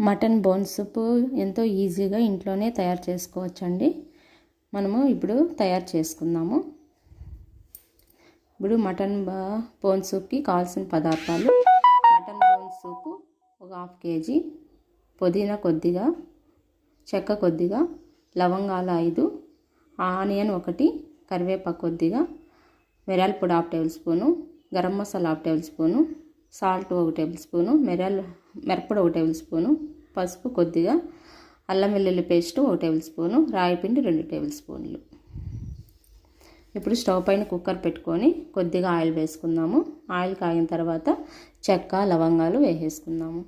Mutton bone soup ఎంతో ఈజీగా ఇంట్లోనే తయారు చేసుకోవచ్చండి. మనము ఇప్పుడు తయారు చేసుకుందాము. ఇప్పుడు మటన్ బోన్ సూప్కి కావాల్సిన పదార్థాలు. మటన్ బోన్ సూపు ఒక హాఫ్ కేజీ. పుదీనా కొద్దిగా. చెక్క కొద్దిగా. లవంగాలు ఐదు. ఆనియన్ ఒకటి. కరివేపాకు కొద్దిగా. మిరియాల పొడి half tablespoon. Garam masala half tablespoon. Salt ఒక టేబుల్ స్పూను. మిరియాల మిరప్పొడి ఒక టేబుల్ స్పూను పసుపు కొద్దిగా అల్లం వెల్లుల్లి పేస్ట్ ఒక టేబుల్ స్పూను రాయిపిండి రెండు టేబుల్ స్పూన్లు. ఇప్పుడు స్టవ్ పైన కుక్కర్ పెట్టుకొని కొద్దిగా ఆయిల్ వేసుకుందాము. ఆయిల్ కాగిన తర్వాత చెక్క లవంగాలు వేసేసుకుందాము.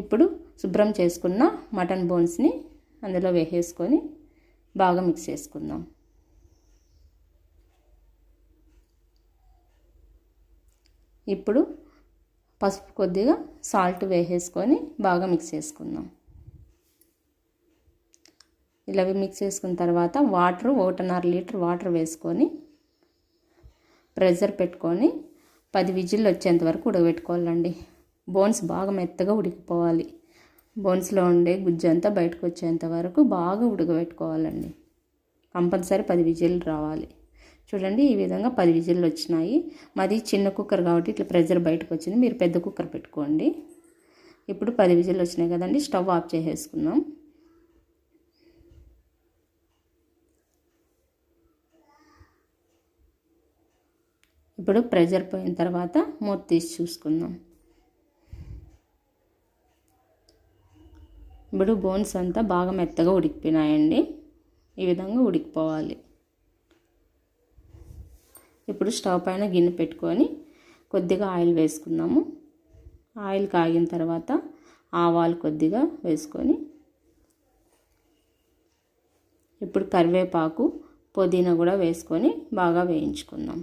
ఇప్పుడు శుభ్రం చేసుకున్న మటన్ బోన్స్ని అందులో వేసేసుకొని బాగా మిక్స్ చేసుకుందాం. ఇప్పుడు పసుపు కొద్దిగా సాల్ట్ వేసేసుకొని బాగా మిక్స్ చేసుకుందాం. ఇలా మిక్స్ చేసుకున్న తర్వాత వాటర్ ఒకటిన్నర లీటర్ వాటర్ వేసుకొని ప్రెషర్ పెట్టుకొని పది విజిల్లు వచ్చేంత వరకు ఉడకబెట్టుకోవాలండి. బోన్స్ బాగా మెత్తగా ఉడికిపోవాలి. బోన్స్లో ఉండే గుజ్జు అంతా బయటకు వచ్చేంత వరకు బాగా ఉడకబెట్టుకోవాలండి. కంపల్సరీ పది విజిల్లు రావాలి. చూడండి ఈ విధంగా పది విజిల్లు వచ్చినాయి. మాది చిన్న కుక్కర్ కాబట్టి ఇట్లా ప్రెజర్ బయటకు వచ్చింది. మీరు పెద్ద కుక్కర్ పెట్టుకోండి. ఇప్పుడు పది విజిల్లు వచ్చినాయి కదండి స్టవ్ ఆఫ్ చేసేసుకుందాం. ఇప్పుడు ప్రెజర్ పోయిన తర్వాత మూత తీసి చూసుకుందాం. ఇప్పుడు బోన్స్ అంతా బాగా మెత్తగా ఉడికిపోయినాయండి. ఈ విధంగా ఉడికిపోవాలి. ఇప్పుడు స్టవ్ పైన గిన్నె పెట్టుకొని కొద్దిగా ఆయిల్ వేసుకుందాము. ఆయిల్ కాగిన తర్వాత ఆవాలు కొద్దిగా వేసుకొని ఇప్పుడు కరివేపాకు పుదీనా కూడా వేసుకొని బాగా వేయించుకుందాం.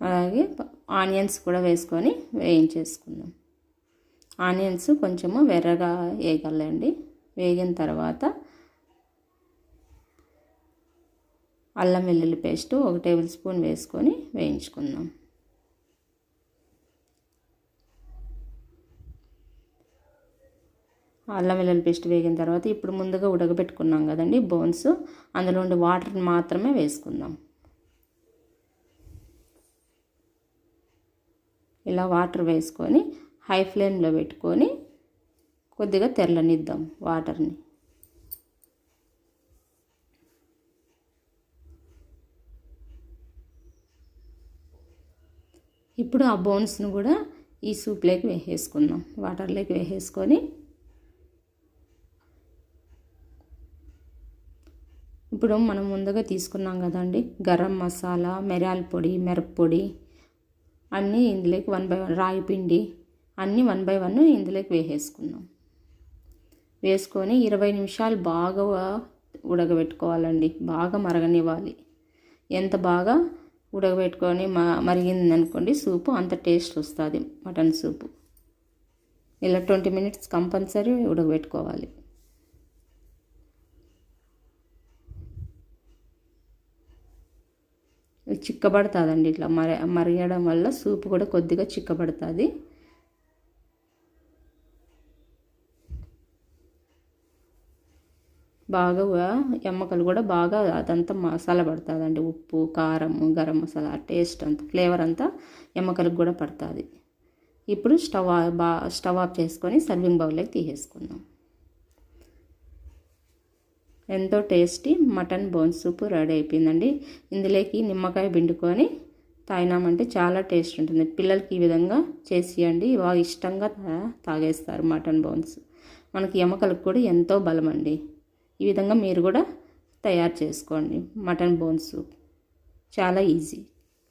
అలాగే ఆనియన్స్ కూడా వేసుకొని వేయించేసుకుందాం. ఆనియన్స్ కొంచెము వెర్రగా వేయగలండి వేగిన తర్వాత అల్లం వెల్లుల్లి పేస్ట్ ఒక టేబుల్ స్పూన్ వేసుకొని వేయించుకుందాం. అల్లం వెల్లుల్లి పేస్ట్ వేగిన తర్వాత ఇప్పుడు ముందుగా ఉడకబెట్టుకున్నాం కదండి బోన్స్. అందులో ఉండే వాటర్ని మాత్రమే వేసుకుందాం. ఇలా వాటర్ వేసుకొని హై ఫ్లేమ్లో పెట్టుకొని కొద్దిగా తెల్లనిద్దాం వాటర్ని. ఇప్పుడు ఆ బోన్స్ను కూడా ఈ సూప్లోకి వేసేసుకుందాం. వాటర్లోకి వేసేసుకొని ఇప్పుడు మనం ముందుగా తీసుకున్నాం కదండి గరం మసాలా మిరియాల పొడి మిరప్పొడి అన్నీ ఇందులోకి వన్ బై వన్ రాయి పిండి అన్నీ వన్ బై వన్ ఇందులోకి వేసేసుకుందాం వేసుకొని ఇరవై నిమిషాలు బాగా ఉడకబెట్టుకోవాలండి. బాగా మరగనివ్వాలి. ఎంత బాగా ఉడకబెట్టుకొని మ మరిగిందనుకోండి సూపు అంత టేస్ట్ వస్తుంది మటన్ సూపు. ఇలా ట్వంటీ మినిట్స్ కంపల్సరీ ఉడకబెట్టుకోవాలి. చిక్కబడుతుందండి ఇట్లా మరి మరగడం వల్ల సూప్ కూడా కొద్దిగా చిక్కబడుతుంది. బాగా ఎమ్మకలు కూడా బాగా అదంతా మసాలా పడుతుందండి. ఉప్పు కారం గరం మసాలా టేస్ట్ అంతా ఫ్లేవర్ అంతా ఎమ్మకలకు కూడా పడుతుంది. ఇప్పుడు స్టవ్ బా స్టవ్ ఆఫ్ చేసుకొని సర్వింగ్ బౌల్లోకి తీసేసుకుందాం. ఎంతో tasty mutton bone soup ready అయిపోయిందండి. ఇందులోకి నిమ్మకాయ పిండుకొని తాగినామంటే చాలా టేస్ట్ ఉంటుంది. పిల్లలకి ఈ విధంగా చేసియండి. బాగా ఇష్టంగా తాగేస్తారు మటన్ బోన్స్. మనకి ఎముకలకు కూడా ఎంతో బలం అండి ఈ విధంగా మీరు కూడా తయారు చేసుకోండి. Mutton bone soup. చాలా ఈజీ.